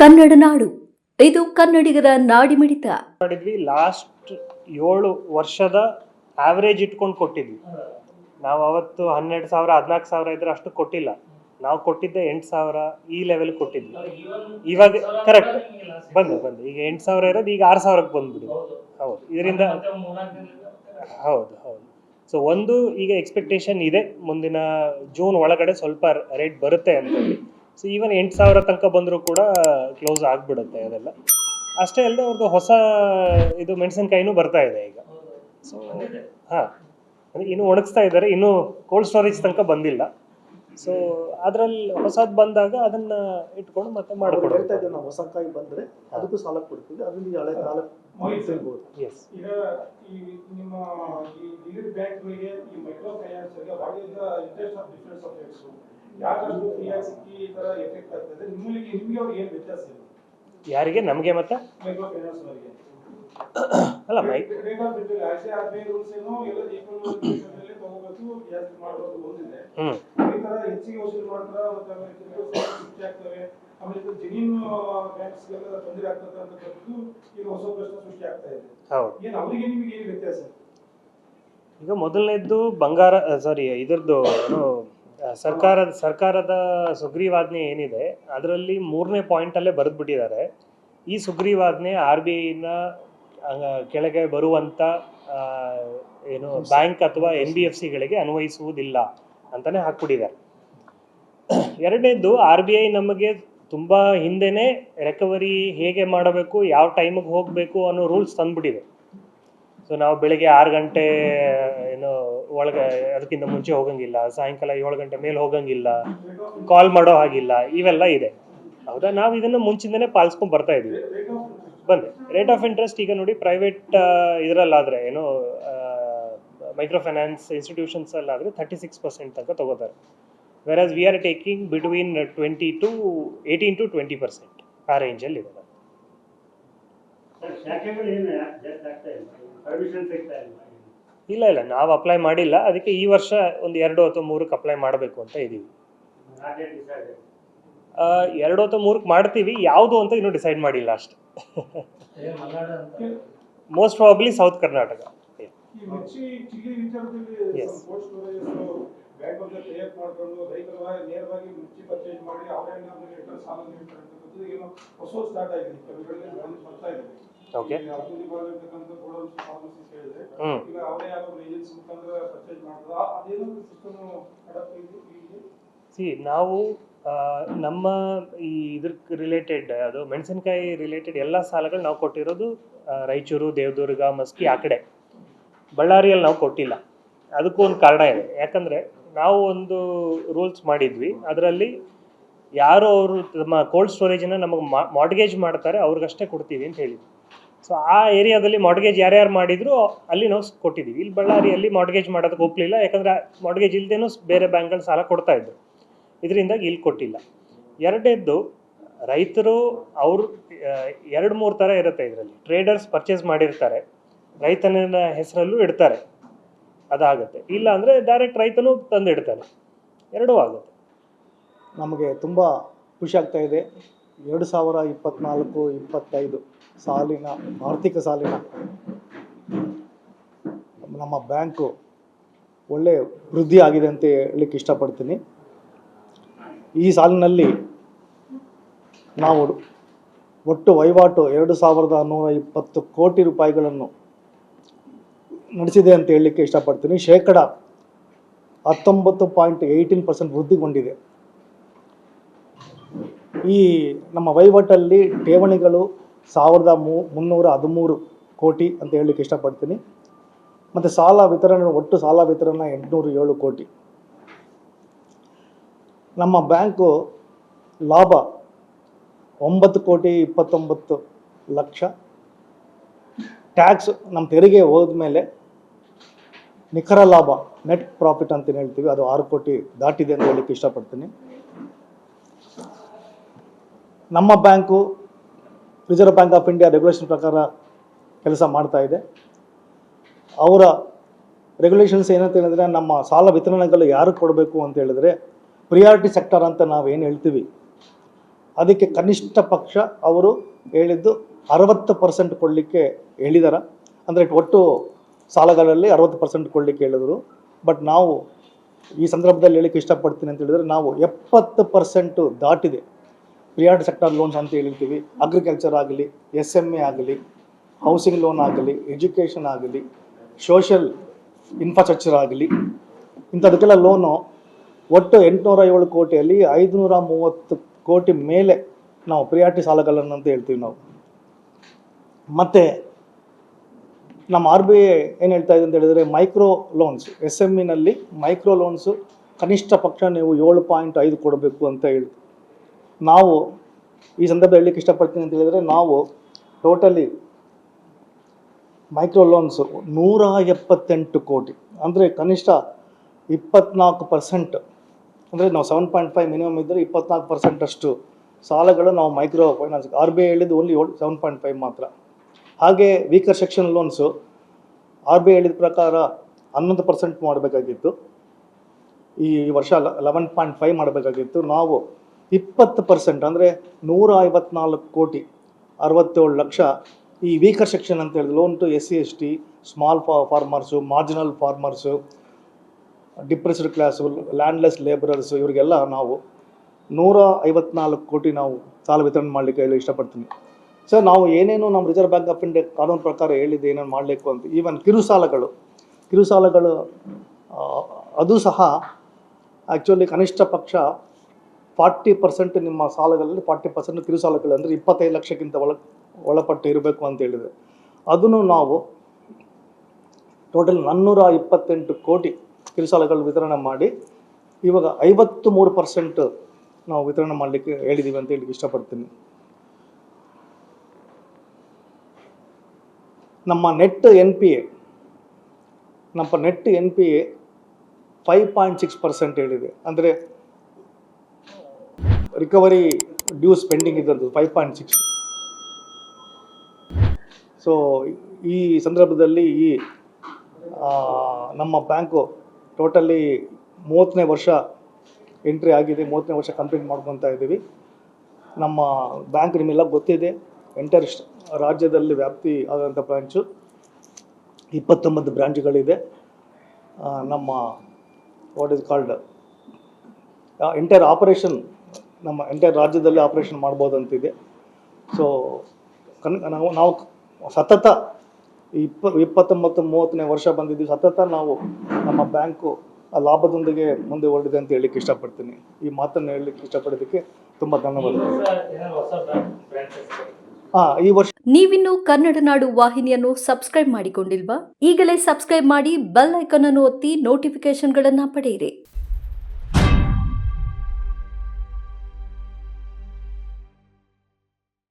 ಕನ್ನಡ ನಾಡು. ಇದು ಕನ್ನಡಿಗರ ನಾಡಿಮಿಡಿತ ಮಾಡಿದ್ವಿ, ಲಾಸ್ಟ್ ಏಳು ವರ್ಷದ ಆವರೇಜ್ ಇಟ್ಕೊಂಡು ಕೊಟ್ಟಿದ್ವಿ. ನಾವು ಅವತ್ತು ಹನ್ನೆರಡು ಸಾವಿರ ಹದಿನಾಲ್ಕು ಸಾವಿರ ಇದ್ರೆ ಅಷ್ಟು ಕೊಟ್ಟಿಲ್ಲ. ನಾವು ಕೊಟ್ಟಿದ್ದೆ ಎಂಟು ಸಾವಿರ ಈ ಲೆವೆಲ್ ಕೊಟ್ಟಿದ್ವಿ. ಇವಾಗ ಕರೆಕ್ಟ್ ಬಂದು ಬಂದು. ಈಗ ಎಂಟು ಸಾವಿರ ಇರೋದು, ಈಗ ಆರು ಸಾವಿರಕ್ಕೆ ಬಂದ್ಬಿಡಿ ಹೌದು. ಇದರಿಂದ ಹೌದು ಹೌದು. ಸೊ ಒಂದು ಈಗ ಎಕ್ಸ್ಪೆಕ್ಟೇಷನ್ ಇದೆ. ಮುಂದಿನ ಜೂನ್ ಒಳಗಡೆ ಸ್ವಲ್ಪ ರೇಟ್ ಬರುತ್ತೆ ಅಂತೇಳಿ. ಸೊ ಈವನ್ ಎಂಟು ಸಾವಿರ ತನಕ ಬಂದರೂ ಕೂಡ ಕ್ಲೋಸ್ ಆಗಿಬಿಡುತ್ತೆ ಅದೆಲ್ಲ. ಅಷ್ಟೇ ಅಲ್ಲದೆ ಅವ್ರದ್ದು ಹೊಸ ಇದು ಮೆಣಸಿನ್ಕಾಯಿನೂ ಬರ್ತಾ ಇದೆ ಈಗ. ಸೊ ಹಾಂ. ಅಂದರೆ ಇನ್ನೂ ಒಣಗಿಸ್ತಾ ಇದ್ದಾರೆ ಇನ್ನೂ ಕೋಲ್ಡ್ ಸ್ಟೋರೇಜ್ ತನಕ ಬಂದಿಲ್ಲ. ಸೊ ಅದರಲ್ಲಿ ಹೊಸದು ಬಂದಾಗ ಅದನ್ನ ಇಟ್ಕೊಂಡು ಮತ್ತೆ ಮಾಡಿಕೊಡೋದು ನಾವು ಹೊಸ ಕಾಯಿ ಬಂದ್ರೆ ಅದಕ್ಕೂ ಸಾಲ ಕೊಡ್ತೀವಿ ಅದರಲ್ಲಿ ಹಳೆ ಕಾಲ ಎಸ್ ಈಗ ಈ ನಿಮ್ಮ ಈ ಬ್ಯಾಂಕ್ಗಳಿಗೆ ಈ micro finance what is the interest of difference of rates ಯಾಕಷ್ಟು free ಸಿಕ್ಕಿ ಈ ತರ ಎಫೆಕ್ಟ್ ಆಗ್ತದೆ. ನಿಮಗೆ ನಿಮಗೆ ಅವ್ರಿಗೆ ಏನು ವ್ಯತ್ಯಾಸ ಇದೆ ಯಾರಿಗೆ? ನಮಗೆ ಮತ್ತೆ? ಅಲ್ಲ my rate of interest R C R B rules ಏನು ಎಲ್ಲ ಈಕ್ವಲ್ ಅಲ್ಲಿ ತಗೋಬೇಕು ಜಾಸ್ತಿ ಮಾಡಬೇಕು ಒಂದಿದೆ. ಹ್ಞೂ ಈ ತರ ಹೆಚ್ಚಿಗೆ ವಸೂಲಿ ಮಾಡ್ತಾರೆ ಮತ್ತೆ ಆಮೇಲೆ ಕೆಲವು ಶಿಕ್ಷೆ ಆಗ್ತವೆ. ಆಮೇಲೆ ಇದು ಜಮೀನ್ ಬ್ಯಾಂಕ್ಸ್ಗೆಲ್ಲ ತೊಂದರೆ ಆಗ್ತದೆ ಅಂತಕ್ಕಂಥದ್ದು ಈಗ ಹೊಸ ಪ್ರಶ್ನೆ ಸೃಷ್ಟಿ ಆಗ್ತಾ ಇದೆ. ಹೌದು. ಏನು ಅವರಿಗೆ ನಿಮಗೆ ಏನು ವ್ಯತ್ಯಾಸ? ಈಗ ಮೊದಲನೇದ್ದು ಬಂಗಾರ ಸಾರಿ ಇದ್ರದ್ದು ಏನು ಸರ್ಕಾರದ ಸರ್ಕಾರದ ಸುಗ್ರೀವಾಜ್ಞೆ ಏನಿದೆ, ಅದರಲ್ಲಿ ಮೂರನೇ ಪಾಯಿಂಟಲ್ಲೇ ಬರೆದ್ಬಿಟ್ಟಿದ್ದಾರೆ. ಈ ಸುಗ್ರೀವಾಜ್ಞೆ ಆರ್ ಬಿ ಐನ ಕೆಳಗೆ ಬರುವಂಥ ಏನು, ಬ್ಯಾಂಕ್ ಅಥವಾ ಎನ್ ಬಿ ಎಫ್ ಸಿಗಳಿಗೆ ಅನ್ವಯಿಸುವುದಿಲ್ಲ ಅಂತಲೇ ಹಾಕ್ಬಿಟ್ಟಿದ್ದಾರೆ. ಎರಡನೇದು, ಆರ್ ಬಿ ಐ ನಮಗೆ ತುಂಬ ಹಿಂದೆನೇ ರೆಕವರಿ ಹೇಗೆ ಮಾಡಬೇಕು, ಯಾವ ಟೈಮಿಗೆ ಹೋಗಬೇಕು ಅನ್ನೋ ರೂಲ್ಸ್ ತಂದ್ಬಿಟ್ಟಿದೆ. ಸೊ ನಾವು ಬೆಳಿಗ್ಗೆ ಆರು ಗಂಟೆ, ಏನು, ಒಳಗೆ, ಅದಕ್ಕಿಂತ ಮುಂಚೆ ಹೋಗಂಗಿಲ್ಲ. ಸಾಯಂಕಾಲ ಏಳು ಗಂಟೆ ಮೇಲೆ ಹೋಗಂಗಿಲ್ಲ. ಕಾಲ್ ಮಾಡೋ ಹಾಗಿಲ್ಲ. ಇವೆಲ್ಲ ಇದೆ. ಹೌದಾ? ನಾವು ಇದನ್ನು ಮುಂಚಿಂದನೇ ಪಾಲಿಸ್ಕೊಂಡು ಬರ್ತಾ ಇದೀವಿ. ಬಂದೆ. ರೇಟ್ ಆಫ್ ಇಂಟ್ರೆಸ್ಟ್ ಈಗ ನೋಡಿ ಪ್ರೈವೇಟ್ ಇದರಲ್ಲಾದರೆ, ಏನು micro finance institutions thirty six percent ತನಕ ತಗೋತಾರೆ. As we are taking between twenty to eighteen to twenty percent ಆ ರೇಂಜಲ್ಲಿ ಇದೆ. ಪರ್ಮಿಷನ್ ಸಿಗ್ತಾ ಇಲ್ಲ. ಇಲ್ಲ ಇಲ್ಲ ನಾವು ಅಪ್ಲೈ ಮಾಡಿಲ್ಲ. ಅದಕ್ಕೆ ಈ ವರ್ಷ ಒಂದು ಎರಡು ಅಥವಾ ಮೂರಕ್ಕೆ ಅಪ್ಲೈ ಮಾಡಬೇಕು ಅಂತ ಇದ್ದೀವಿ ನಾಟೇ ಡಿಸೈಡ್ ಆ, ಎರಡು ಅಥವಾ ಮೂರಕ್ಕೆ ಮಾಡ್ತೀವಿ. ಯಾವುದು ಅಂತ ಇನ್ನೂ ಡಿಸೈಡ್ ಮಾಡಿಲ್ಲ ಅಷ್ಟೆ. ಮೋಸ್ಟ್ ಪ್ರಾಬ್ಲಿ ಸೌತ್ ಕರ್ನಾಟಕ ಈ ಹ್ಞೂ ಸಿ ನಾವು ನಮ್ಮ ಈ ಇದಕ್ಕೆ ರಿಲೇಟೆಡ್ ಅದು ಮೆಣಸಿನಕಾಯಿ ರಿಲೇಟೆಡ್ ಎಲ್ಲ ಸಾಲಗಳು ನಾವು ಕೊಟ್ಟಿರೋದು ರಾಯಚೂರು ದೇವದುರ್ಗ ಮಸ್ಕಿ ಆ ಕಡೆ. ಬಳ್ಳಾರಿಯಲ್ಲಿ ನಾವು ಕೊಟ್ಟಿಲ್ಲ. ಅದಕ್ಕೂ ಒಂದು ಕಾರಣ ಇದೆ. ಯಾಕಂದರೆ ನಾವು ಒಂದು ರೂಲ್ಸ್ ಮಾಡಿದ್ವಿ. ಅದರಲ್ಲಿ ಯಾರು ಅವರು ತಮ್ಮ ಕೋಲ್ಡ್ ಸ್ಟೋರೇಜನ್ನು ನಮಗೆ ಮಾರ್ಟ್ಗೇಜ್ ಮಾಡ್ತಾರೆ ಅವ್ರಿಗಷ್ಟೇ ಕೊಡ್ತೀವಿ ಅಂತ ಹೇಳಿದ್ವಿ. ಸೊ ಆ ಏರಿಯಾದಲ್ಲಿ ಮಾಡ್ಗೇಜ್ ಯಾರ್ಯಾರು ಮಾಡಿದ್ರು, ಅಲ್ಲಿ ನಾವು ಕೊಟ್ಟಿದ್ದೀವಿ. ಇಲ್ಲಿ ಬಳ್ಳಾರಿಯಲ್ಲಿ ಮಾರ್ಟ್ಗೇಜ್ ಮಾಡೋದಕ್ಕೆ ಒಪ್ಪಲಿಲ್ಲ ಯಾಕಂದರೆ ಮಾಡ್ಗೇಜ್ ಇಲ್ಲದೇನೂ ಬೇರೆ ಬ್ಯಾಂಕ್ಗಳು ಸಾಲ ಕೊಡ್ತಾ ಇದ್ರು. ಇದರಿಂದಾಗಿ ಇಲ್ಲಿ ಕೊಟ್ಟಿಲ್ಲ. ಎರಡನೇದ್ದು, ರೈತರು ಅವರು ಎರಡು ಮೂರು ಥರ ಇರುತ್ತೆ ಇದರಲ್ಲಿ. ಟ್ರೇಡರ್ಸ್ ಪರ್ಚೇಸ್ ಮಾಡಿರ್ತಾರೆ. ರೈತನ ಹೆಸರಲ್ಲೂ ಇಡ್ತಾರೆ. ಅದಾಗುತ್ತೆ. ಇಲ್ಲ ಅಂದರೆ ಡೈರೆಕ್ಟ್ ರೈತನು ತಂದು ಇಡ್ತಾನೆ. ಎರಡೂ ಆಗುತ್ತೆ. ನಮಗೆ ತುಂಬ ಖುಷಿ ಆಗ್ತಾ ಇದೆ. ಎರಡು ಸಾವಿರ ಇಪ್ಪತ್ನಾಲ್ಕು, ಇಪ್ಪತ್ತೈದು. ಸಾಲಿನ, ಆರ್ಥಿಕ ಸಾಲಿನ ನಮ್ಮ ಬ್ಯಾಂಕು ಒಳ್ಳೆ ವೃದ್ಧಿ ಆಗಿದೆ ಅಂತ ಹೇಳಲಿಕ್ಕೆ ಇಷ್ಟಪಡ್ತೀನಿ. ಈ ಸಾಲಿನಲ್ಲಿ ನಾವು ಒಟ್ಟು ವಹಿವಾಟು ಎರಡು ಸಾವಿರದ ನೂರ ಇಪ್ಪತ್ತು ಕೋಟಿ ರೂಪಾಯಿಗಳನ್ನು ನಡೆಸಿದೆ ಅಂತ ಹೇಳಲಿಕ್ಕೆ ಇಷ್ಟಪಡ್ತೀನಿ. ಶೇಕಡ ಹತ್ತೊಂಬತ್ತು ಪಾಯಿಂಟ್ ಏಯ್ಟೀನ್ ಪರ್ಸೆಂಟ್ ವೃದ್ಧಿಗೊಂಡಿದೆ. ಈ ನಮ್ಮ ವಹಿವಾಟಲ್ಲಿ ಠೇವಣಿಗಳು ಸಾವಿರದ ಮೂ, ಮುನ್ನೂರ ಹದಿಮೂರು ಕೋಟಿ ಅಂತ ಹೇಳಲಿಕ್ಕೆ ಇಷ್ಟಪಡ್ತೀನಿ. ಮತ್ತು ಸಾಲ ವಿತರಣೆ, ಒಟ್ಟು ಸಾಲ ವಿತರಣೆ ಎಂಟುನೂರು ಏಳು ಕೋಟಿ. ನಮ್ಮ ಬ್ಯಾಂಕು ಲಾಭ ಒಂಬತ್ತು ಕೋಟಿ ಇಪ್ಪತ್ತೊಂಬತ್ತು ಲಕ್ಷ. ಟ್ಯಾಕ್ಸ್ ನಮ್ಮ ತೆರಿಗೆ ಹೋದ್ಮೇಲೆ ನಿಖರ ಲಾಭ ನೆಟ್ ಪ್ರಾಫಿಟ್ ಅಂತ ಹೇಳ್ತೀವಿ, ಅದು ಆರು ಕೋಟಿ ದಾಟಿದೆ ಅಂತ ಹೇಳಲಿಕ್ಕೆ ಇಷ್ಟಪಡ್ತೀನಿ. ನಮ್ಮ bank Reserve Bank of India regulation ಪ್ರಕಾರ ಕೆಲಸ ಮಾಡ್ತಾ ಇದೆ. ಅವರ ರೆಗ್ಯುಲೇಷನ್ಸ್ ಏನಂತ ಹೇಳಿದ್ರೆ ನಮ್ಮ ಸಾಲ ವಿತರಣೆಗಳು ಯಾರು ಕೊಡಬೇಕು ಅಂತ ಹೇಳಿದ್ರೆ ಪ್ರಿಯಾರಿಟಿ ಸೆಕ್ಟರ್ ಅಂತ ನಾವು ಏನು ಹೇಳ್ತೀವಿ. ಅದಕ್ಕೆ ಕನಿಷ್ಠ ಪಕ್ಷ ಅವರು ಹೇಳಿದ್ದು ಅರವತ್ತು ಪರ್ಸೆಂಟ್ ಕೊಡಲಿಕ್ಕೆ ಹೇಳಿದಾರ. ಅಂದರೆ ಒಟ್ಟು ಸಾಲಗಳಲ್ಲಿ ಅರವತ್ತು ಪರ್ಸೆಂಟ್ ಕೊಡಲಿಕ್ಕೆ ಹೇಳಿದರು. ಬಟ್ ನಾವು ಈ ಸಂದರ್ಭದಲ್ಲಿ ಹೇಳಿಕ್ಕೆ ಇಷ್ಟಪಡ್ತೀನಿ ಅಂತ ಹೇಳಿದ್ರೆ ನಾವು ಎಪ್ಪತ್ತು ಪರ್ಸೆಂಟು ದಾಟಿದೆ. ಪ್ರಿಯಾರಿಟಿ ಸೆಕ್ಟರ್ ಲೋನ್ಸ್ ಅಂತ ಹೇಳಿರ್ತೀವಿ. ಅಗ್ರಿಕಲ್ಚರ್ ಆಗಲಿ ಎಸ್ ಎಂ ಎ ಆಗಲಿ ಹೌಸಿಂಗ್ ಲೋನ್ ಆಗಲಿ ಎಜುಕೇಷನ್ ಆಗಲಿ ಸೋಷಲ್ ಇನ್ಫ್ರಾಸ್ಟ್ರಕ್ಚರ್ ಆಗಲಿ, ಇಂಥದಕ್ಕೆಲ್ಲ ಲೋನು ಒಟ್ಟು ಎಂಟುನೂರ ಏಳು ಕೋಟಿಯಲ್ಲಿ ಐದುನೂರ ಮೂವತ್ತು ಕೋಟಿ ಮೇಲೆ ನಾವು ಪ್ರಿಯಾರಿಟಿ ಸಾಲಗಳನ್ನು ಅಂತ ಹೇಳ್ತೀವಿ ನಾವು. ಮತ್ತು ನಮ್ಮ ಆರ್ ಬಿ ಐ ಏನು ಹೇಳ್ತಾ ಇದೆ ಅಂತ ಹೇಳಿದರೆ ಮೈಕ್ರೋ ಲೋನ್ಸ್ ಎಸ್ ಎಂ ಇನಲ್ಲಿ ಮೈಕ್ರೋ ಲೋನ್ಸು ಕನಿಷ್ಠ ಪಕ್ಷ ನೀವು ಏಳು ಪಾಯಿಂಟ್ ಐದು ಕೊಡಬೇಕು ಅಂತ ಹೇಳಿ ನಾವು ಈ ಸಂದರ್ಭ ಹೇಳಲಿಕ್ಕೆ ಇಷ್ಟಪಡ್ತೀನಿ ಅಂತ ಹೇಳಿದರೆ ನಾವು ಟೋಟಲಿ ಮೈಕ್ರೋ ಲೋನ್ಸು ನೂರ ಎಪ್ಪತ್ತೆಂಟು ಕೋಟಿ, ಅಂದರೆ ಕನಿಷ್ಠ ಇಪ್ಪತ್ನಾಲ್ಕು ಪರ್ಸೆಂಟ್ ಅಂದರೆ ನಾವು ಸೆವೆನ್ ಪಾಯಿಂಟ್ ಫೈವ್ ಮಿನಿಮಮ್ ಇದ್ದರೆ ಇಪ್ಪತ್ನಾಲ್ಕು ಪರ್ಸೆಂಟಷ್ಟು ಸಾಲಗಳು ನಾವು micro finance R B I ಹೇಳಿದ್ದು ಓನ್ಲಿ ಏಳು ಸೆವೆನ್ ಪಾಯಿಂಟ್ ಫೈವ್ ಮಾತ್ರ. ಹಾಗೆ weaker section loans R B I ಹೇಳಿದ ಪ್ರಕಾರ ಹನ್ನೊಂದು ಪರ್ಸೆಂಟ್ ಮಾಡಬೇಕಾಗಿತ್ತು. ಈ ವರ್ಷ ಲೆವೆನ್ ಪಾಯಿಂಟ್ ಫೈವ್ ಮಾಡಬೇಕಾಗಿತ್ತು. ನಾವು ಇಪ್ಪತ್ತು ಪರ್ಸೆಂಟ್ ಅಂದರೆ ನೂರ ಐವತ್ನಾಲ್ಕು ಕೋಟಿ, ಅರವತ್ತೇಳು ಲಕ್ಷ ಈ ವೀಕರ್ ಸೆಕ್ಷನ್ ಅಂತ ಹೇಳಿದ್ರೆ loan to S C S T small ಫಾ farmers marginal farmers depressed class landless labourers ಇವರಿಗೆಲ್ಲ ನಾವು ನೂರ ಐವತ್ನಾಲ್ಕು ಕೋಟಿ ನಾವು ಸಾಲ ವಿತರಣೆ ಮಾಡಲಿಕ್ಕೆ ಹೇಳಿ ಇಷ್ಟಪಡ್ತೀನಿ. ಸರ್ ನಾವು ಏನೇನು ನಮ್ಮ ರಿಸರ್ವ್ ಬ್ಯಾಂಕ್ ಆಫ್ ಇಂಡಿಯಾ ಕಾನೂನು ಪ್ರಕಾರ ಹೇಳಿದ್ದು ಏನೇನು ಮಾಡಬೇಕು ಅಂತ ಈವನ್ ಕಿರುಸಾಲಗಳು ಕಿರುಸಾಲಗಳು ಕಿರು ಸಾಲಗಳು ಅದು ಸಹ ಆ್ಯಕ್ಚುಲಿ ಕನಿಷ್ಠ ಪಕ್ಷ ಫಾರ್ಟಿ ಪರ್ಸೆಂಟ್ ನಿಮ್ಮ ಸಾಲಗಳಲ್ಲಿ ಫಾರ್ಟಿ ಪರ್ಸೆಂಟ್ ಕಿರು ಸಾಲಗಳು ಅಂದರೆ ಇಪ್ಪತ್ತೈದು ಲಕ್ಷಕ್ಕಿಂತ ಒಳ, ಒಳಪಟ್ಟು ಇರಬೇಕು ಅಂತ ಹೇಳಿದೆ. ಅದನ್ನು ನಾವು ಟೋಟಲ್ ನಾನ್ನೂರ ಇಪ್ಪತ್ತೆಂಟು ಕೋಟಿ ಕಿರು ಸಾಲಗಳು ವಿತರಣೆ ಮಾಡಿ, ಇವಾಗ ಐವತ್ತು ಮೂರು ಪರ್ಸೆಂಟ್ ನಾವು ವಿತರಣೆ ಮಾಡಲಿಕ್ಕೆ ಹೇಳಿದ್ದೀವಿ ಅಂತ ಹೇಳಿ ಇಷ್ಟಪಡ್ತೀನಿ. ನಮ್ಮ ನೆಟ್ ಎನ್ ಪಿ ಎ, ನಮ್ಮ net N P A five point six percent ಹೇಳಿದೆ. ಅಂದರೆ ರಿಕವರಿ ಡ್ಯೂಸ್ ಪೆಂಡಿಂಗ್ ಇದ್ದಂಥದ್ದು ಫೈವ್ ಪಾಯಿಂಟ್ ಸಿಕ್ಸ್ ಸೊ ಈ ಸಂದರ್ಭದಲ್ಲಿ ಈ ನಮ್ಮ ಬ್ಯಾಂಕು ಟೋಟಲಿ ಮೂವತ್ತನೇ ವರ್ಷ ಎಂಟ್ರಿ ಆಗಿದೆ, ಮೂವತ್ತನೇ ವರ್ಷ ಕಂಪ್ಲೀಟ್ ಮಾಡ್ಕೊತಾ ಇದ್ದೀವಿ. ನಮ್ಮ ಬ್ಯಾಂಕ್ ನಿಮ್ಮೆಲ್ಲ ಗೊತ್ತಿದೆ ಎಂಟರ್ ರಾಜ್ಯದಲ್ಲಿ ವ್ಯಾಪ್ತಿ ಆದಂಥ ಬ್ರಾಂಚು ಇಪ್ಪತ್ತೊಂಬತ್ತು ಬ್ರ್ಯಾಂಚ್ಗಳಿದೆ ನಮ್ಮ what is called entire operation ನಮ್ಮ ಎಂಟೈರ್ ರಾಜ್ಯದಲ್ಲಿ ಆಪರೇಷನ್ ಮಾಡ್ಬೋದಂತಿದೆ. ಸೊ ಕನ್, ನಾವು ನಾವು ಸತತ ಇಪ್ಪ, ಇಪ್ಪತ್ತೊಂಬತ್ತು, ಮೂವತ್ತನೇ ವರ್ಷ ಬಂದಿದ್ದೀವಿ. ಸತತ ನಾವು ನಮ್ಮ ಬ್ಯಾಂಕು ಲಾಭದೊಂದಿಗೆ ಮುಂದೆ ಹೊರಡಿದೆ ಅಂತ ಹೇಳಲಿಕ್ಕೆ ಇಷ್ಟಪಡ್ತೀನಿ. ಈ ಮಾತನ್ನು ಹೇಳಲಿಕ್ಕೆ ಇಷ್ಟಪಡೋದಕ್ಕೆ ತುಂಬ ಧನ್ಯವಾದಗಳು. ಹಾಂ, ಈ ವರ್ಷ ನೀವಿನ್ನು ಕನ್ನಡ ನಾಡು ವಾಹಿನಿಯನ್ನು ಸಬ್ಸ್ಕ್ರೈಬ್ ಮಾಡಿಕೊಂಡಿಲ್ವಾ? ಈಗಲೇ ಸಬ್ಸ್ಕ್ರೈಬ್ ಮಾಡಿ ಬೆಲ್ ಐಕಾನ್ ಅನ್ನು ಒತ್ತಿ ನೋಟಿಫಿಕೇಶನ್ಗಳನ್ನು ಪಡೆಯಿರಿ.